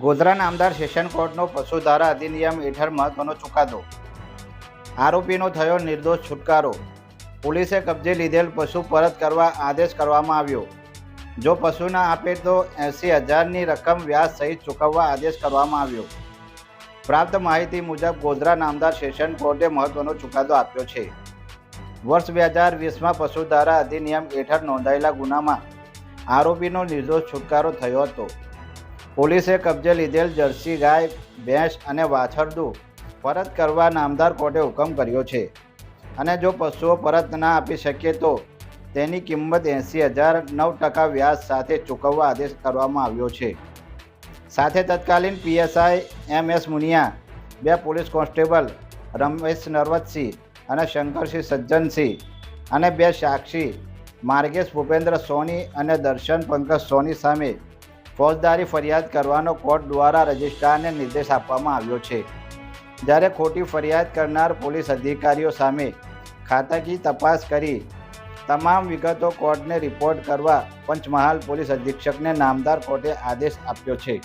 ગોધરા નામદાર સેશન કોર્ટનો પશુધારા અધિનિયમ હેઠળ મહત્વનો ચુકાદો. આરોપીનો થયો નિર્દોષ છુટકારો. પોલીસે કબજે લીધેલ પશુ પરત કરવા આદેશ કરવામાં આવ્યો. જો પશુ ના આપે તો એંસી હજારની રકમ વ્યાજ સહિત ચૂકવવા આદેશ કરવામાં આવ્યો. પ્રાપ્ત માહિતી મુજબ ગોધરા નામદાર સેશન કોર્ટે મહત્વનો ચુકાદો આપ્યો છે. વર્ષ બે હજાર વીસમાં પશુધારા અધિનિયમ હેઠળ નોંધાયેલા ગુનામાં આરોપીનો નિર્દોષ છુટકારો થયો હતો. પોલીસે કબજે લીધેલ જર્સી ગાય ભેંસ અને વાછરડું પરત કરવા નામદાર કોર્ટે હુકમ કર્યો છે. અને જો પશુઓ પરત ના આપી શકે તો તેની કિંમત એંસી હજાર નવ ટકા વ્યાજ સાથે ચૂકવવા આદેશ કરવામાં આવ્યો છે. સાથે તત્કાલીન પીએસઆઈ એમ એસ મુનિયા, બે પોલીસ કોન્સ્ટેબલ રમેશ નરવતસિંહ અને શંકરસિંહ સજ્જનસિંહ અને બે સાક્ષી, માર્ગેશ ભૂપેન્દ્ર સોની અને દર્શન પંકજ સોની સામે ફોજદારી ફરિયાદ કરવાનો કોર્ટ દ્વારા રજિસ્ટ્રારને નિર્દેશ આપવામાં આવ્યો છે. જ્યારે ખોટી ફરિયાદ કરનાર પોલીસ અધિકારીઓ સામે ખાતાકી તપાસ કરી તમામ વિગતો કોર્ટને રિપોર્ટ કરવા પંચમહાલ પોલીસ અધિક્ષકને નામદાર કોર્ટે આદેશ આપ્યો છે.